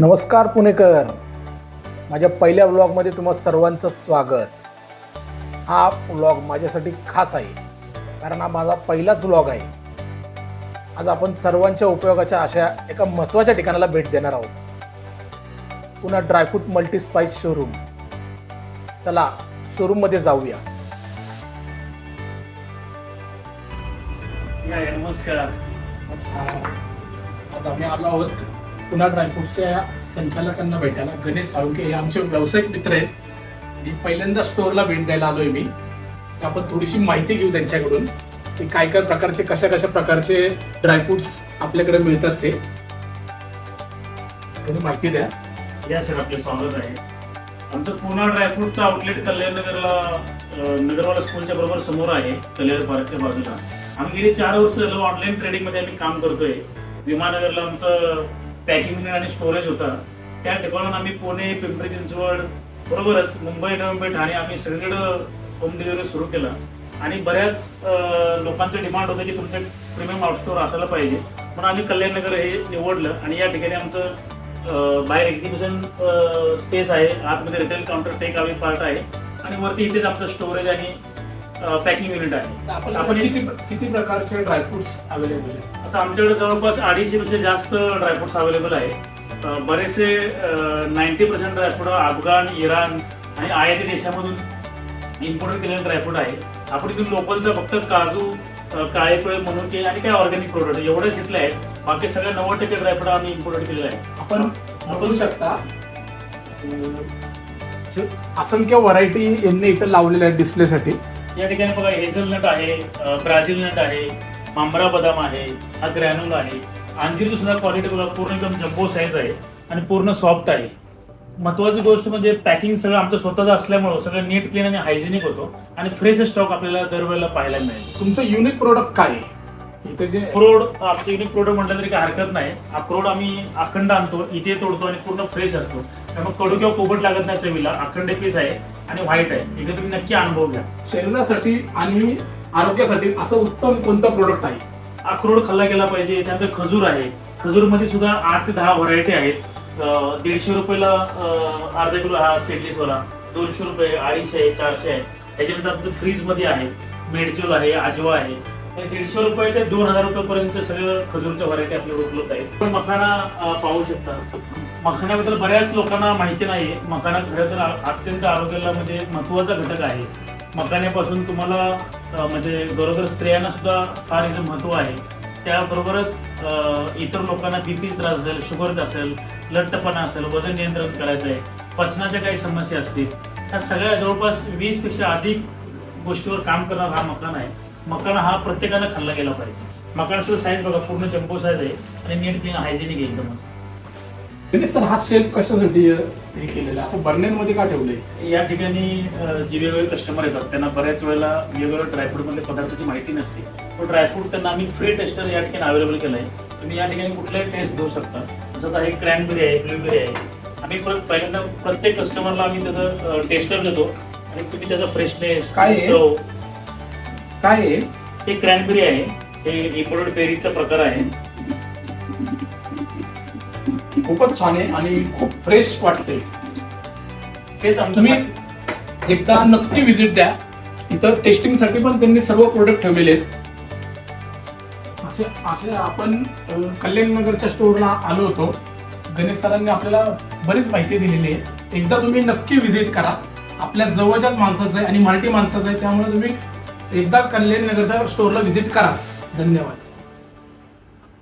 नमस्कार पुणेकर. माझ्या पहिल्या व्लॉगमध्ये तुम्हा सर्वांचं स्वागत. हा व्लॉग माझ्यासाठी खास आहे कारण हा माझा पहिलाच व्लॉग आहे. आज आपण सर्वांच्या उपयोगाच्या अशा एका महत्त्वाच्या ठिकाणाला भेट देणार आहोत. पुन्हा ड्रायफ्रूट मल्टी स्पाइस शोरूम. चला शोरूममध्ये जाऊया. नमस्कार. आज आम्ही आलो आहोत पुन्हा ड्रायफ्रुट्सच्या संचालकांना भेटायला गणेश साळुंके हे आमचे व्यावसायिक मित्र आहेत. आणि पहिल्यांदा स्टोअरला भेट द्यायला आलोय मी. आपण थोडीशी माहिती घेऊ त्यांच्याकडून की काय काय प्रकारचे कशा कशा प्रकारचे ड्रायफ्रुट्स आपल्याकडे मिळतात ते. माहिती द्या. या सर आपले स्वागत आहे. आमचं पुणा ड्रायफ्रूटचं आउटलेट कल्याण नगरला नगरवाला स्कूलच्या बरोबर समोर आहे कल्याण पार्कच्या बाजूला. आम्ही गेली चार वर्ष झालं ऑनलाईन ट्रेडिंगमध्ये आम्ही काम करतोय. विमानगरला आमचं पॅकिंग युनिट आणि स्टोरेज होता. त्या ठिकाणून आम्ही पुणे पिंपरी चिंचवड बरोबरच मुंबई नवी मुंबई ठाणे आम्ही सगळीकडं होम डिलिव्हरी सुरू केला. आणि बऱ्याच लोकांचं डिमांड होतं की तुमचं प्रीमियम आउटस्टोर असायला पाहिजे. म्हणून आम्ही कल्याणनगर हे निवडलं आणि या ठिकाणी आमचं बाहेर एक्झिबिशन स्पेस आहे. आतमध्ये retail counter take away part आहे. आणि वरती इथेच आमचं स्टोरेज आणि पॅकिंग युनिट आहे. आपण किती किती प्रकारचे ड्रायफ्रुट्स अवेलेबल आहेत? आता आमच्याकडे जवळपास अडीचशे पेक्षा जास्त ड्रायफ्रुट्स अवेलेबल आहे बरेचसे ninety percent dry fruit Afghan Iran आणि आयाती देशामधून इम्पोर्ट केलेले ड्रायफ्रूट आहे. आपण इथून लोकलचं फक्त काजू काळे फळे मनुके आणि काय ऑर्गॅनिक प्रोडक्ट एवढेच इथले आहेत. बाकी सगळे नव्वद टक्के ड्रायफ्रूट आम्ही इम्पोर्ट केलेले आहे आपण बघू शकता असंख्य व्हरायटी यांनी इथं लावलेल्या आहेत डिस्प्लेसाठी या ठिकाणी बघा हेझलनट आहे ब्राझील नट आहे मांबरा बदाम आहे हा ग्रॅन्युल आहे. अंजीरची सुद्धा क्वालिटी बघा पूर्ण एकदम जम्बो साईज आहे आणि पूर्ण सॉफ्ट आहे. महत्वाची गोष्ट म्हणजे पॅकिंग सगळं आमचं स्वतःचं असल्यामुळं सगळं नीट क्लीन आणि हायजेनिक होतो आणि फ्रेश स्टॉक आपल्याला दरवेळेला पाहायला मिळेल. तुमचं युनिक प्रोडक्ट काय आहे? इथे जे अक्रोड आमचं युनिक प्रोडक्ट म्हटलं तरी काही हरकत नाही. अक्रोड आम्ही अखंड आणतो इथे तोडतो आणि पूर्ण फ्रेश असतो. त्यामुळे कडू किंवा कोबट लागत नाही चवीला अखंड पीस आहे आणि व्हाईट आहे. इथे तुम्ही नक्की अनुभव घ्या. शरीरासाठी आणि आरोग्यासाठी असं उत्तम कोणतं प्रोडक्ट आहे? अक्रोड खाल्ला गेला पाहिजे त्यानंतर खजूर आहे. खजूरमध्ये सुद्धा आठ ते दहा व्हरायटी आहेत. दीडशे रुपयाला अर्धा किलो हा सेडलीसवाला दोनशे रुपये अडीचशे आहे चारशे आहे. त्याच्यानंतर आमचं फ्रीजमध्ये आहे. मेडच्युल आहे आजवा आहे. दीडशे रुपये ते दोन हजार रुपयेपर्यंत सगळं खजूरच्या व्हरायटी आपल्याकडे उपलब्ध आहेत. पण मखाना पाहू शकता. मखाण्याबद्दल बऱ्याच लोकांना माहिती नाही मखाणा खरं तर अत्यंत आरोग्याला म्हणजे महत्त्वाचा घटक आहे. मखाण्यापासून तुम्हाला म्हणजे गरोदर स्त्रियांना सुद्धा फार याचं महत्त्व आहे. त्याबरोबरच इतर लोकांना बीपी त्रास असेल शुगरचा असेल लठ्ठपणा असेल वजन नियंत्रण करायचं आहे पचनाच्या काही समस्या असतील. ह्या सगळ्या जवळपास वीसपेक्षा अधिक गोष्टीवर काम करणारा हा मकान आहे. मकाना हा प्रत्येकानं खाल्ला गेला पाहिजे. मकानाचं साईज बघा पूर्ण जम्बो साईज आहे आणि neat clean hygienic Ganesh sir हा शेल्फ कशासाठी हे केलेला? असं बर्नेनमध्ये का ठेवलंय? या ठिकाणी जे वेगवेगळे कस्टमर येतात त्यांना बऱ्याच वेळेला वेगवेगळ्या ड्रायफ्रूट मधल्या पदार्थाची माहिती नसते. तो ड्रायफ्रूट त्यांना आम्ही फ्री टेस्टर या ठिकाणी अवेलेबल केलं आहे तुम्ही या ठिकाणी कुठलाही टेस्ट घेऊ शकता. जसं आता हे क्रॅनबेरी आहे ब्लूबेरी आहे. आम्ही पहिल्यांदा प्रत्येक कस्टमरला आम्ही त्याचं टेस्टर देतो. आणि तुम्ही त्याचा फ्रेशनेस काय? चव काय आहे? हे क्रॅनबेरी आहे. हे इम्पोर्टेड पेरीचा प्रकार आहे. खूपच छान आहे आणि खूप फ्रेश वाटते हेच आमचं तुम्ही एकदा नक्की व्हिजिट द्या. इथं टेस्टिंगसाठी पण त्यांनी सर्व प्रोडक्ट ठेवलेले आहेत. असे असे आपण अं, कल्याणनगरच्या स्टोअरला आलो होतो. गणेश सरांनी आपल्याला बरीच माहिती दिलेली आहे. एकदा तुम्ही नक्की व्हिजिट करा. आपल्या जवळच्याच माणसाचं आहे आणि मराठी माणसाचं आहे त्यामुळे तुम्ही एकदा कल्याणनगरच्या स्टोअरला व्हिजिट कराच. धन्यवाद.